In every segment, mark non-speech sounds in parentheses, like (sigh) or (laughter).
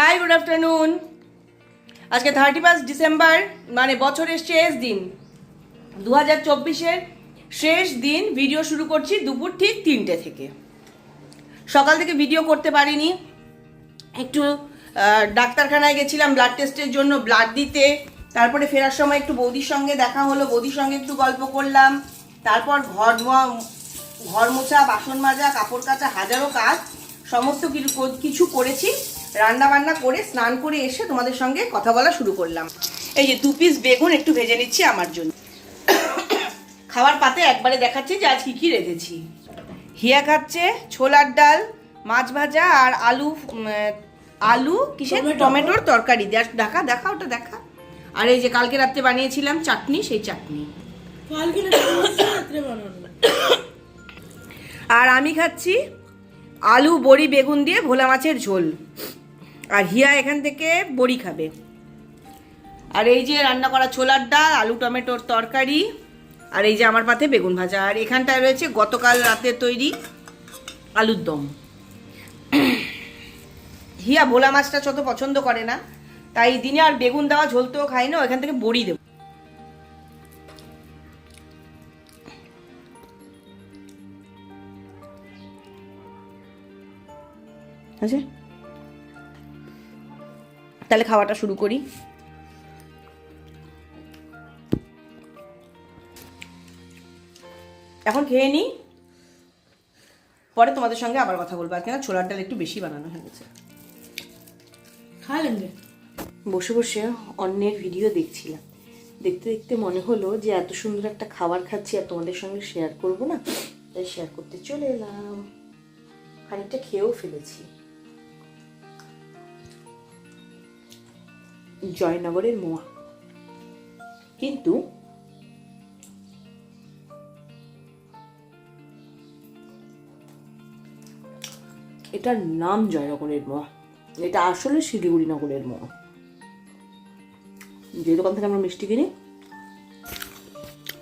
High good afternoon আজকে thirty first December মানে বছরের শেষ দিন। দু হাজার চব্বিশের শেষ দিন ভিডিও শুরু করছি দুপুর ঠিক তিনটে থেকে। সকাল থেকে ভিডিও করতে পারিনি। একটু ডাক্তারখানায় গেছিলাম ব্লাড টেস্টের জন্য ব্লাড দিতে। তারপরে ফেরার সময় একটু বৌদির সঙ্গে দেখা হলো, বৌদির সঙ্গে একটু গল্প করলাম। তারপর ঘর মোয়া- ঘর মোছা, বাসন মাজা, কাপড় কাচা, হাজারো কাজ, সমস্ত কিছু করেছি। রান্না বান্না করে স্নান করে এসে তোমাদের সঙ্গে কথা বলা শুরু করলাম। এই যে দু পিস বেগুন একটু ভেজে নিচ্ছি আমার জন্য। খাবার পাতে একবারে দেখাচ্ছি যে আজ কি কি রেঁধেছি। হিয়া খাচ্ছে ছোলার ডাল মাছ ভাজা আর আলু আলু কিসের? টমেটোর তরকারি। দেখ- দেখা দেখা ওটা দেখা। আর এই যে কালকে রাত্রে বানিয়েছিলাম চাটনি সেই চাটনি। আর আমি খাচ্ছি আলু বড়ি বেগুন দিয়ে ভোলা মাছের ঝোল। আর হিয়া এখান থেকে বড়ি খাবে। আর এই যে রান্না করা ছোলার ডাল, আলু টমেটোর তরকারি, আর এই যে আমার পাতে বেগুন ভাজা। আর এখানটায় রয়েছে গতকাল রাতে তৈরি আলুর দম। হিয়া ভোলা মাছটা যত পছন্দ করে না, তাই দিনে আর বেগুন দেওয়া ঝোলতেও খাই না এখান থেকে বড়ি দেবো। আছে তাহলে খাওয়াটা শুরু করি। এখন খেয়ে নিই। পরে তোমাদের সঙ্গে আবার কথা বলব। আর কেন ছোলার ডাল একটু বেশি বানানো হয়ে গেছে। খা লেঙ্গে বসে বসে অন্যের ভিডিও দেখছিলাম। দেখতে দেখতে মনে হলো যে এত সুন্দর একটা খাবার খাচ্ছি আর তোমাদের সঙ্গে শেয়ার করব না। তাই শেয়ার করতে চলে এলাম। খানিকটা খেয়েও ফেলেছি। জয়নগরের মোয়া। কিন্তু এটার নাম জয়নগরের মোয়া। এটা আসলে শিলিগুড়ি নগরের মোয়া। যে দোকান থেকে আমরা মিষ্টি কিনি,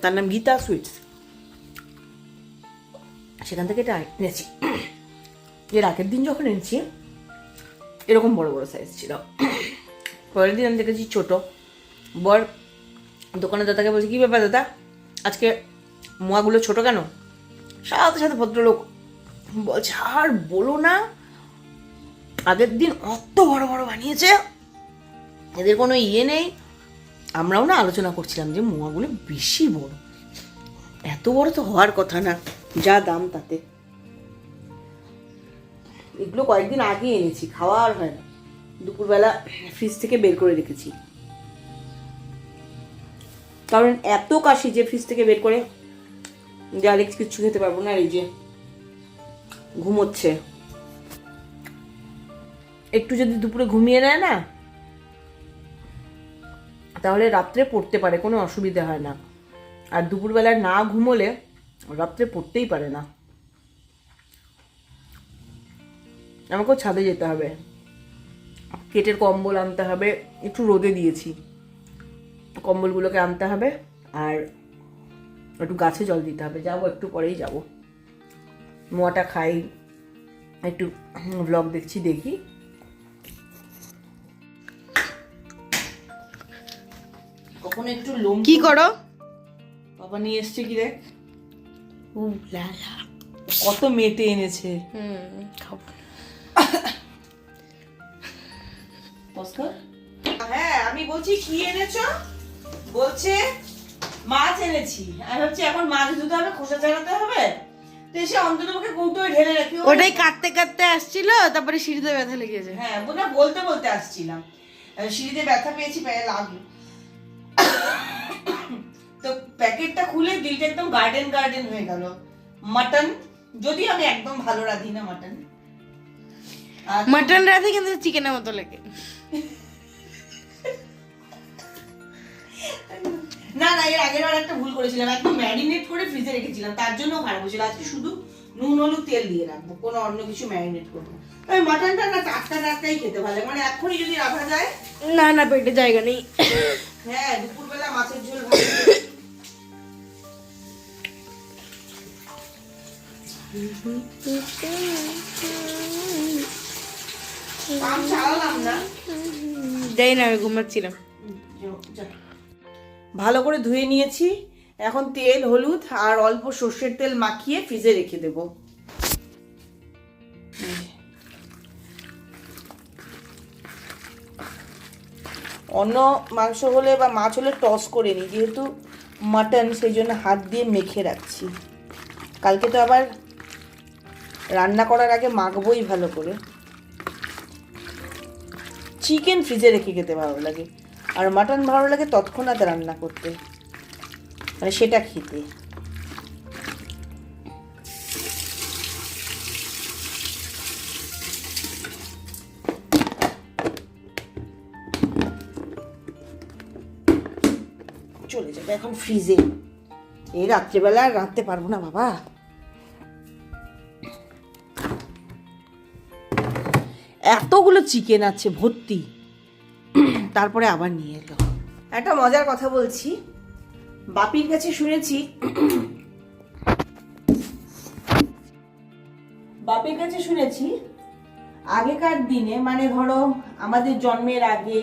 তার নাম গীতা সুইটস। সেখান থেকে এটা এনেছি। এর আগের দিন যখন এনেছি, এরকম বড় বড় সাইজ ছিল। পরের দিন আমি দেখেছি ছোট। বর দোকানের দাদাকে বলছি, কী ব্যাপার দাদা? আজকে মোয়াগুলো ছোট কেন? সাথে সাথে ভদ্রলোক বলছে, আর বলো না, আগের দিন অত বড় বড় বানিয়েছে। এদের কোনো ইয়ে নেই। আমরাও না আলোচনা করছিলাম যে মোয়াগুলো বেশি বড়। এত বড় তো হওয়ার কথা না, যা দাম তাতে। এগুলো কয়েকদিন আগে এনেছি, খাওয়া আর হয় না। দুপুরবেলা ফ্রিজ থেকে বের করে রেখেছি। কারণ এত কাশি যে ফ্রিজ থেকে বের করে, যে আরেক কিচ্ছু খেতে পারব না এই যে ঘুমোচ্ছে। একটু যদি দুপুরে ঘুমিয়ে নেয় না, তাহলে রাত্রে পড়তে পারে, কোনো অসুবিধা হয় না। আর দুপুরবেলা না ঘুমোলে রাত্রে পড়তেই পারে না। আমাকেও ছাদে যেতে হবে। কেটের কম্বল আনতে হবে একটু রোদে দিয়েছি। কম্বলগুলোকে আনতে হবে আর একটু গাছে জল দিতে হবে। যাব একটু পরেই যাব। মোয়াটা খাই একটু ব্লগ দেখছি দেখি। কখনো একটু লোম কি করো? বাবা নিয়ে এসছে কি দেখ কত মেটে এনেছে। হুম খাব। হ্যাঁ আমি বলছি কি এনেছো? বলছে মাছ এনেছি। আমি ভাবছি এখন মাছ ধুতে হবে খোসা ছাড়াতে হবে? তো এসে কৌটোয় ঢেলে রাখি। ওটাই কাটতে কাটতে আসছিল তারপরে সিঁড়িতে ব্যথা লেগেছে। হ্যাঁ বোনা বলতে বলতে আসছিলাম। সিঁড়িতে ব্যথা পেয়েছি পায়ে লাগল। তো প্যাকেটটা খুলে দিলটা একদম গার্ডেন গার্ডেন হয়ে গেল। মাটন যদি আমি একদম ভালো রাঁধি না মাটন মাটন কিন্তু চিকেনের মতো লাগে। না না এর আগের বার একটা ভুল করেছিলাম। একদম ম্যারিনেট করে ফ্রিজে রেখেছিলাম। তার জন্য খারাপ হয়েছিল। আজকে শুধু নুন হলুদ তেল দিয়ে রাখব। কোনো অন্য কিছু ম্যারিনেট করব ওই মাটনটা না টাটকা টাটকাই খেতে ভালো। মানে এখনই যদি রাখা যায় না না পেটে জায়গা নেই। হ্যাঁ দুপুরবেলা মাছের ঝোল ভালো যাই না, আমি ঘুমাচ্ছিলাম। ভালো করে ধুয়ে নিয়েছি। এখন তেল, হলুদ আর অল্প সর্ষের তেল মাখিয়ে ফ্রিজে রেখে দেব। অন্য মাংস হলে বা মাছ হলে টস করে নিই যেহেতু মাটন, সেই জন্য হাত দিয়ে মেখে রাখছি। কালকে তো আবার রান্না করার আগে মাখবই ভালো করে। চিকেন ফ্রিজে রেখে খেতে ভালো লাগে। আর মাটন ভালো লাগে তৎক্ষণাৎ রান্না করতে। মানে সেটা খেতে। চলে যাবে এখন ফ্রিজে এই রাত্রেবেলা রাঁধতে পারব না বাবা। এতগুলো চিকেন আছে, ভর্তি। তারপরে আবার নিয়ে এলো। একটা মজার কথা বলছি। বাপির কাছে শুনেছি, বাপির কাছে শুনেছি, আগেকার দিনে মানে ধরো, আমাদের জন্মের আগে,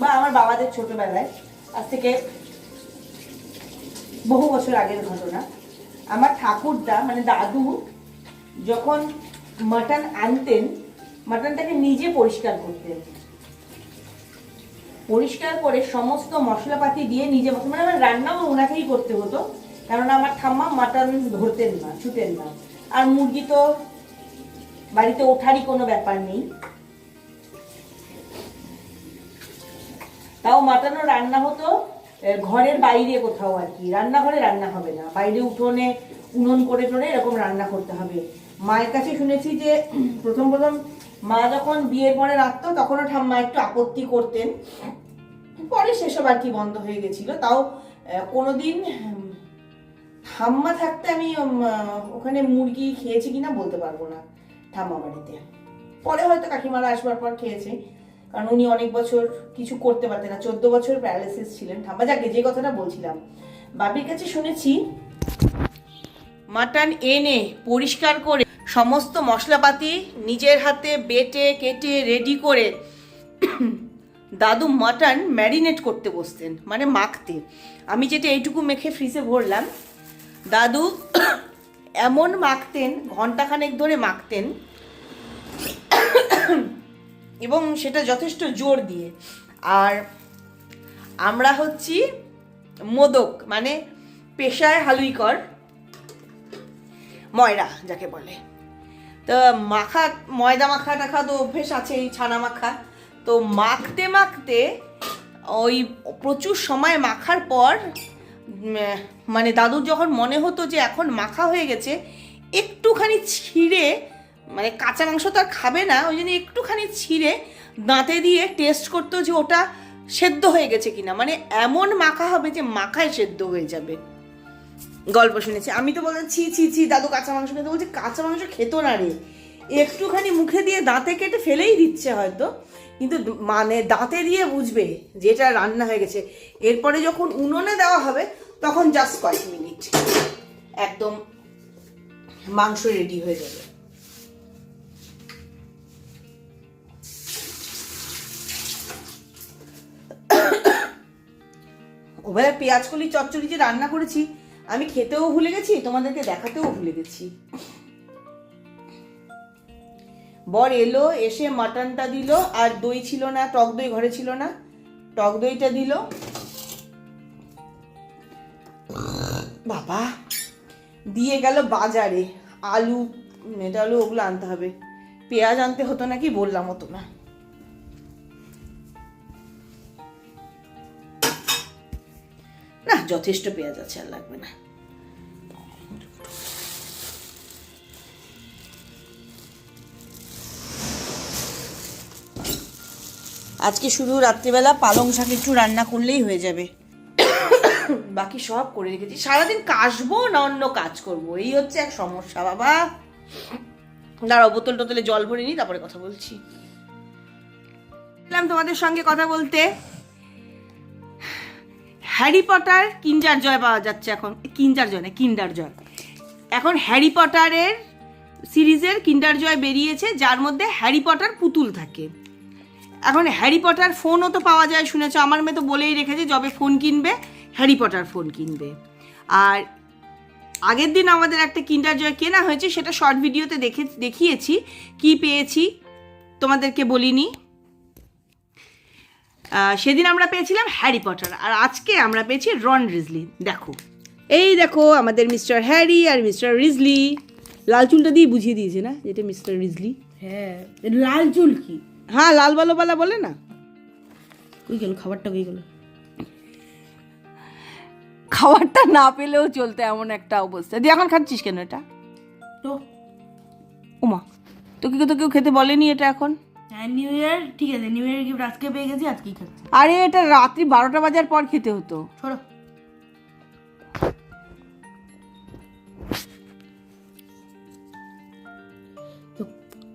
বা আমার বাবাদের ছোটবেলায়, আজ থেকে বহু বছর আগের ঘটনা, আমার ঠাকুরদা মানে দাদু, যখন মাটন আনতেন মাটনটাকে নিজে পরিষ্কার করতেন পরিষ্কার করে সমস্ত মশলাপাতি দিয়ে নিজে মানে আমার রান্নাও ওনাকেই করতে হতো কারণ আমার ঠাম্মা মাটন ধরতেন না ছুটেন না। আর মুরগি তো বাড়িতে ওঠারই কোনো ব্যাপার নেই। তাও মাটনও রান্না হতো ঘরের বাইরে কোথাও আর কি। রান্নাঘরে রান্না হবে না। বাইরে উঠোনে উনুন করে টোনে এরকম রান্না করতে হবে। মায়ের কাছে শুনেছি যে, প্রথম প্রথম মা যখন বিয়ের পরে রাখতো, তখনও ঠাম্মা একটু আপত্তি করতেন। পরে সেসব আর কি বন্ধ হয়ে গেছিল। তাও কোনোদিন ঠাম্মা থাকতে আমি ওখানে মুরগি খেয়েছি কিনা বলতে পারব না ঠাম্মা বাড়িতে। পরে হয়তো কাকিমারা আসবার পর খেয়েছে। কারণ উনি অনেক বছর কিছু করতে পারতেন না। চোদ্দ বছর প্যারালাইসিস ছিলেন ঠাম্মা। যাকে যে কথাটা বলছিলাম। বাবির কাছে শুনেছি মাটন এনে পরিষ্কার করে সমস্ত মশলাপাতি নিজের হাতে বেটে, কেটে রেডি করে দাদু মাটন ম্যারিনেট করতে বসতেন মানে মাখতে। আমি যেটা এইটুকু মেখে ফ্রিজে ভরলাম, দাদু এমন মাখতেন ঘন্টাখানেক ধরে মাখতেন, এবং সেটা যথেষ্ট জোর দিয়ে। আর আমরা হচ্ছি মোদক মানে পেশায় হালুইকর। ময়রা, যাকে বলে। তো মাখা, ময়দা মাখা টাখা তো অভ্যেস আছে এই ছানা মাখা। তো মাখতে মাখতে ওই প্রচুর সময় মাখার পর মানে দাদুর যখন মনে হতো যে এখন মাখা হয়ে গেছে, একটুখানি ছিঁড়ে মানে কাঁচা মাংস তো আর খাবে না, ওই জন্য একটুখানি ছিঁড়ে দাঁতে দিয়ে টেস্ট করতো যে ওটা সেদ্ধ হয়ে গেছে কিনা। মানে এমন মাখা হবে যে মাখায় সেদ্ধ হয়ে যাবে। গল্প শুনেছি। আমি তো বললাম, ছি ছি ছি, দাদু কাঁচা মাংস খেতে। বলছি, কাঁচা মাংস খেতো না রে। একটুখানি মুখে দিয়ে দাঁতে কেটে ফেলেই দিচ্ছে হয়তো। কিন্তু মানে দাঁতে দিয়ে বুঝবে যে এটা রান্না হয়ে গেছে। এরপরে যখন উনুনে দেওয়া হবে, তখন জাস্ট কয়েক মিনিট। একদম মাংস রেডি হয়ে যাবে। (coughs) ওবেলা পেঁয়াজ কলি চচ্চড়ি যে রান্না করেছি আমি খেতেও ভুলে গেছি, তোমাদেরকে দেখাতেও ভুলে গেছি। বর এলো, এসে মাটনটা দিল, আর দই ছিল না, টক দই ঘরে ছিল না। টক দইটা দিল। বাবা, দিয়ে গেল বাজারে। আলু আলু ওগুলো আনতে হবে। পেঁয়াজ আনতে হতো নাকি, বললাম হতো না। না, যথেষ্ট পেঁয়াজ আছে, আর লাগবে না। আজকে শুধু রাত্রিবেলা পালং শাক একটু রান্না করলেই হয়ে যাবে। (coughs) বাকি সব করে রেখেছি। সারাদিন কাশবো না অন্য কাজ করব? এই হচ্ছে এক সমস্যা বাবা। দাঁড়াও বোতল টোতলে জল ভরে নিই তারপরে কথা বলছি। তোমাদের সঙ্গে কথা বলতে। হ্যারি পটার কিন্ডার জয় পাওয়া যাচ্ছে এখন। কিন্ডার জয় না কিন্ডার জয়। এখন হ্যারি পটারের সিরিজের কিন্ডার জয় বেরিয়েছে যার মধ্যে হ্যারি পটার পুতুল থাকে। এখন হ্যারি পটার ফোনও তো পাওয়া যায়, শুনেছ? আমার মেয়ে তো বলেই রেখেছে, যবে ফোন কিনবে, হ্যারি পটার ফোন কিনবে। আর আগের দিন আমাদের একটা কিন্ডার জয় কেনা হয়েছে, সেটা শর্ট ভিডিওতে দেখে দেখিয়েছি। কি পেয়েছি? তোমাদেরকে বলিনি। সেদিন আমরা পেয়েছিলাম হ্যারি পটার, আর আজকে আমরা পেয়েছি রন রিজলি। দেখো। এই দেখো, আমাদের মিস্টার হ্যারি আর মিস্টার রিজলি। লাল চুলটা দিয়ে বুঝিয়ে দিয়েছে না যেটা মিস্টার রিজলি? হ্যাঁ লাল চুল কি? হ্যাঁ লাল বালোবালা বলে না? কই গেল? খাবারটা কই গেল? খাবারটা না পেলেও চলতে এমন একটা অবস্থা। দিয়ে এখন খাচ্ছিস কেন এটা? তো। ওমা তোকে তো কেউ খেতে বলেনি এটা এখন? হ্যাঁ নিউ ইয়ার ঠিক আছে নিউ ইয়ার গিফট আজকে পেয়ে গেছি আজকেই খাচ্ছি। আরে এটা রাত্রি বারোটা বাজার পর খেতে হতো। ছোড়ো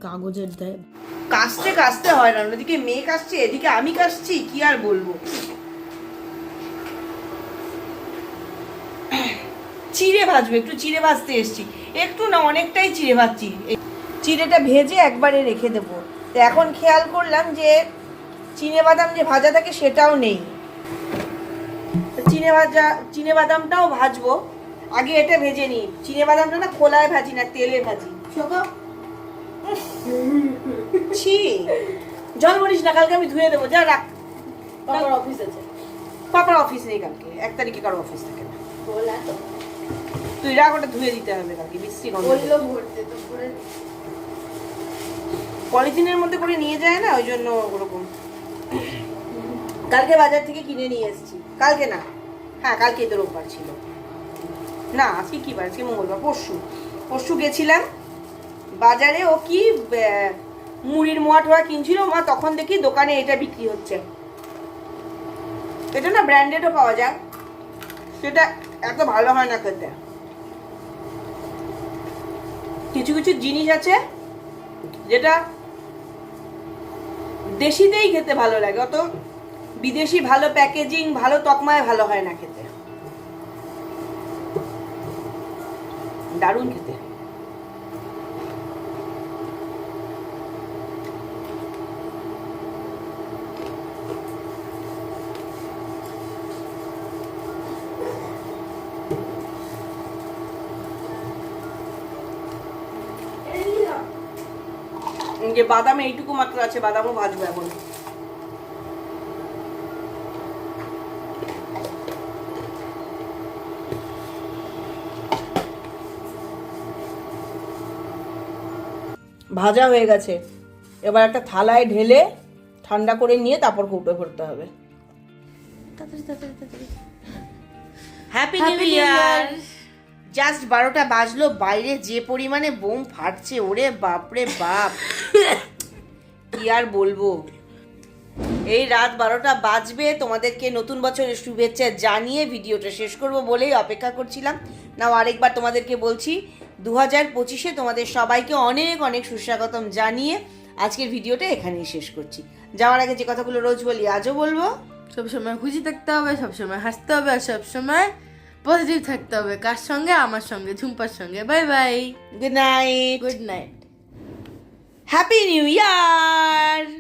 কাগজের দেয় কাশতে কাশতে হয় না ওদিকে মেয়ে কাশছে এদিকে আমি কাশছি কি আর বলব? চিড়ে ভাজবো, একটু চিড়ে ভাজতে এসছি। একটু না, অনেকটাই চিড়ে ভাজছি। চিড়েটা ভেজে একবারে রেখে দেবো। তো এখন খেয়াল করলাম যে চিনে বাদাম যে ভাজা থাকে সেটাও নেই। চিনে ভাজা চিনে বাদামটাও ভাজবো। আগে এটা ভেজে নিই। চিনে বাদামটা না, খোলায় ভাজি না, তেলে ভাজি। শোকো? ছি জল বলিস না কালকে আমি ধুয়ে দেবো যা রাখ। পাপার অফিস আছে। পাপার অফিস নেই কালকে এক তারিখে কারও অফিস থাকে না। তুই রাখ ওটা ধুয়ে দিতে হবে কালকে গন্ধ। করে। পলিথিনের মধ্যে করে নিয়ে যায় না ওই জন্য ওরকম। কালকে বাজার থেকে কিনে নিয়ে এসেছি। কালকে না হ্যাঁ কালকে তো রোববার ছিল। না আজকে কি বার? আজকে মঙ্গলবার পরশু। পরশু গেছিলাম বাজারে ও কি মুড়ির মোয়া টোয়া কিনছিল, মা তখন দেখি দোকানে এটা বিক্রি হচ্ছে। এটা না ব্র্যান্ডেডও পাওয়া যায়। সেটা এত ভালো হয় না খেতে। কিছু কিছু জিনিস আছে যেটা দেশিতেই খেতে ভালো লাগে, অত বিদেশি ভালো প্যাকেজিং, ভালো তকমায় ভালো হয় না খেতে। দারুণ খেতে এই যে বাদাম এইটুকু মাত্র আছে বাদামও ভাজবো এখন। ভাজা হয়ে গেছে। এবার একটা থালায় ঢেলে ঠান্ডা করে নিয়ে তারপর কৌটো ভরতে হবে। তাড়াতাড়ি তাড়াতাড়ি তাড়াতাড়ি। Happy Happy New Year! Just বারোটা বাজলো, বাইরে যে পরিমাণে বোম ফাটছে, ওরে বাপরে বাপ। কি আর বলব? এই রাত বারোটা বাজবে, তোমাদেরকে নতুন বছরের শুভেচ্ছা জানিয়ে ভিডিওটা শেষ করব বলেই অপেক্ষা করছিলাম। নাও আরেকবার তোমাদেরকে বলছি দু হাজার পঁচিশে তোমাদের সবাইকে অনেক অনেক সুস্বাগতম জানিয়ে আজকের ভিডিওটা এখানেই শেষ করছি। যাওয়ার আগে যে কথাগুলো রোজ বলি, আজও বলব? সবসময় খুশি থাকতে হবে, সবসময় হাসতে হবে, আর সবসময় পজিটিভ থাকতে হবে। কার সঙ্গে? আমার সঙ্গে। ঝুম্পার সঙ্গে। Bye bye. Good night good night happy new year